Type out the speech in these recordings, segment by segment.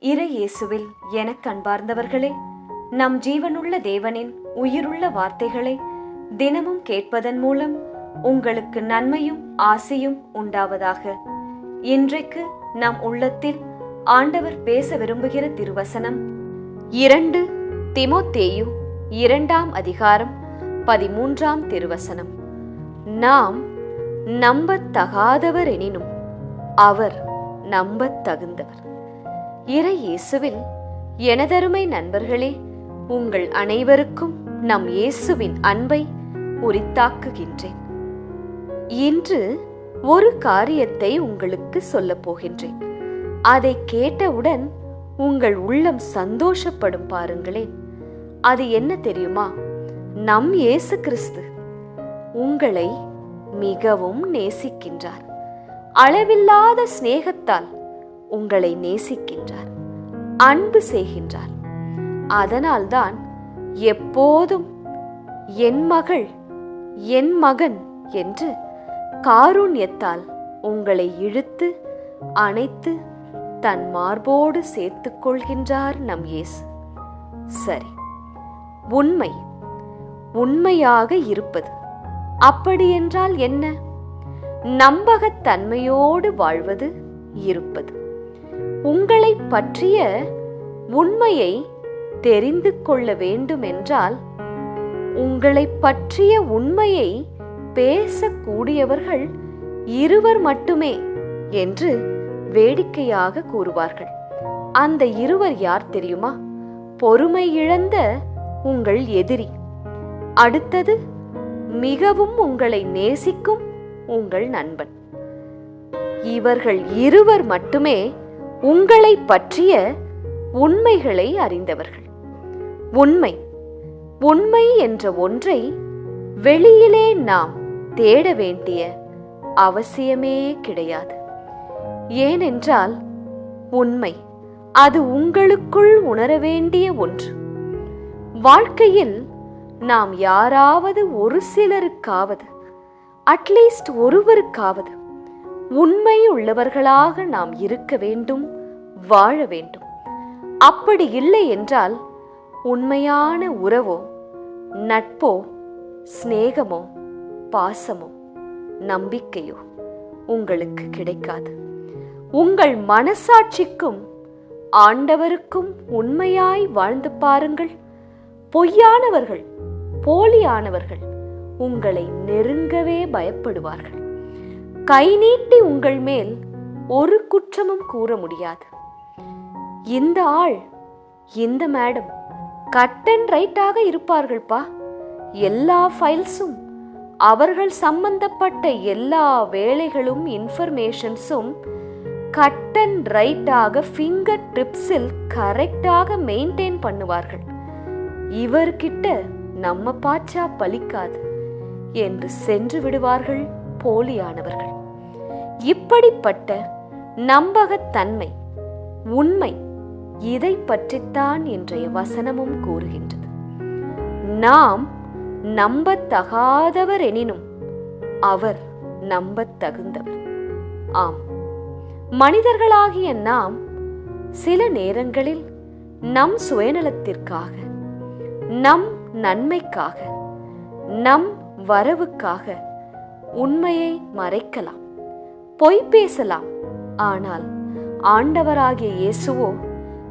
இறை இயேசுவில் எனக் கண்பார்ந்தவர்களே நம் ஜீவனுள்ள தேவனின் உயிருள்ள வார்த்தைகளை தினமும் கேட்பதன் மூலம் உங்களுக்கு நன்மையும் ஆசையும் உண்டாவதாக. இன்றைக்கு நம் உள்ளத்தில் ஆண்டவர் பேச விரும்புகிற திருவசனம் இரண்டு திமோத்தேயு இரண்டாம் அதிகாரம் பதிமூன்றாம் திருவசனம். நாம் நம்பத்தகாதவர் எனினும் அவர் நம்பத் தகுந்தவர் இறை இயேசுவில் எனதருமை நண்பர்களே உங்கள் அனைவருக்கும் நம் இயேசுவின் அன்பை உரித்தாக்குகின்றேன். இன்று ஒரு காரியத்தை உங்களுக்கு சொல்லப் போகின்றேன். அதை கேட்டவுடன் உங்கள் உள்ளம் சந்தோஷப்படும் பாருங்களேன். அது என்ன தெரியுமா? நம் இயேசு கிறிஸ்து உங்களை மிகவும் நேசிக்கின்றார். அளவில்லாத சிநேகத்தால் உங்களை நேசிக்கின்றார் அன்பு செய்கின்றார். அதனால்தான் எப்போதும் என் மகள் என் மகன் என்று காரூண்யத்தால் உங்களை இழுத்து அணைத்து தன் மார்போடு சேர்த்து கொள்கின்றார் நம் இயேசு. சரி உண்மை உண்மையாக இருப்பது அப்படியென்றால் என்ன? நம்பகத்தன்மையோடு வாழ்வது இருப்பது. உங்களை பற்றிய உண்மையை தெரிந்து கொள்ள வேண்டுமென்றால் உங்களை பற்றிய உண்மையை பேசக்கூடியவர்கள் இருவர் மட்டுமே என்று வேடிக்கையாக கூறுவார்கள். அந்த இருவர் யார் தெரியுமா? பொறுமை இழந்த உங்கள் எதிரி. அடுத்தது மிகவும் உங்களை நேசிக்கும் உங்கள் நண்பன். இவர்கள் இருவர் மட்டுமே உங்களை பற்றிய உண்மைகளை அறிந்தவர்கள். உண்மை. உண்மை என்ற ஒன்றை வெளியிலே நாம் தேட வேண்டிய அவசியமே கிடையாது. ஏனென்றால் உண்மை. அது உங்களுக்குள் உணர வேண்டிய ஒன்று. வாழ்க்கையில் நாம் யாராவது ஒரு சிலருக்காவது அட்லீஸ்ட் ஒருவருக்காவது உண்மை உள்ளவர்களாக நாம் இருக்க வேண்டும் வாழ வேண்டும். அப்படி இல்லை என்றால் உண்மையான உறவோ நட்போ சிநேகமோ பாசமோ நம்பிக்கையோ உங்களுக்கு கிடைக்காது. உங்கள் மனசாட்சிக்கும் ஆண்டவருக்கும் உண்மையாய் வாழ்ந்து பாருங்கள். பொய்யானவர்கள் போலியானவர்கள் உங்களை நெருங்கவே பயப்படுவார்கள். கை நீட்டி உங்கள் மேல் ஒரு குற்றமும் கூற முடியாது. இந்த ஆள் இந்த மேடம் கட் அண்ட் ரைட்டாக இருப்பார்கள்ப்பா. எல்லா ஃபைல்ஸும் அவர்கள் சம்பந்தப்பட்ட எல்லா வேலைகளும் இன்ஃபர்மேஷன்ஸும் கட் அண்ட் ரைட்டாக ஃபிங்கர் டிப்ஸில் கரெக்டாக மெயின்டைன் பண்ணுவார்கள். இவர்கிட்ட நம்ம பாச்சா பலிக்காது என்று சென்று விடுவார்கள் போலியானவர்கள். இப்படிப்பட்ட நம்பகத்தன்மை உண்மை இதை பற்றித்தான் இன்றைய வசனமும் கூறுகின்றது. நாம் நம்பத்தகாதவர் எனினும் அவர் நம்பத்தகுந்தவர். ஆம். மனிதர்களாகிய நாம் சில நேரங்களில் நம் சுயநலத்திற்காக நம் நன்மைக்காக நம் வரவுக்காக உண்மையை மறைக்கலாம். பொய் பேசலாம். ஆனால் ஆண்டவராகிய இயேசுவோ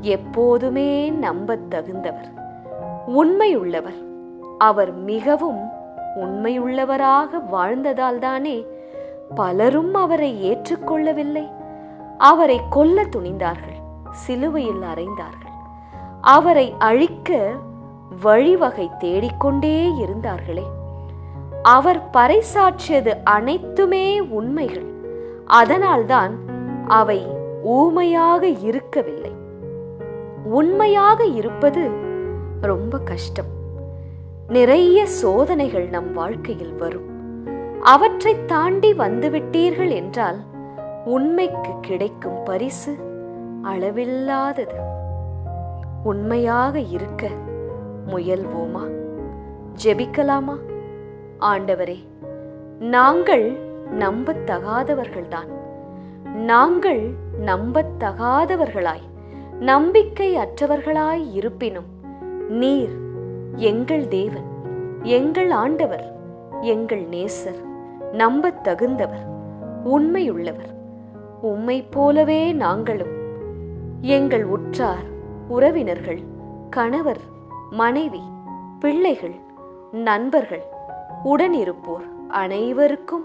எப்போதுமே நம்பத் தகுந்தவர். உண்மையுள்ளவர். அவர் மிகவும் உண்மையுள்ளவராக வாழ்ந்ததால்தானே பலரும் அவரை ஏற்றுக்கொள்ளவில்லை. அவரை கொல்ல துணிந்தார்கள் சிலுவையில் அறைந்தார்கள். அவரை அழிக்க வழிவகை தேடிக்கொண்டே இருந்தார்களே. அவர் பறைசாற்றியது அனைத்துமே உண்மைகள். அதனால்தான் அவை ஊமையாக இருக்கவில்லை. உண்மையாக இருப்பது ரொம்ப கஷ்டம். நிறைய சோதனைகள் நம் வாழ்க்கையில் வரும். அவற்றை தாண்டி வந்துவிட்டீர்கள் என்றால் உண்மைக்கு கிடைக்கும் பரிசு அளவில்லாதது. உண்மையாக இருக்க முயல்வோமா? ஜெபிக்கலாமா? ஆண்டவரே நாங்கள் நம்பத்தகாதவர்கள்தான். நாங்கள் நம்பத்தகாதவர்களாய் நம்பிக்கை அற்றவர்களாய் இருப்பினும் நீர் எங்கள் தேவன் எங்கள் ஆண்டவர் எங்கள் நேசர் நம்பத்தகுந்தவர் உண்மையுள்ளவர். உம்மை போலவே நாங்களும் எங்கள் உற்றார் உறவினர்கள் கணவர் மனைவி பிள்ளைகள் நண்பர்கள் உடனிருப்போர் அனைவருக்கும்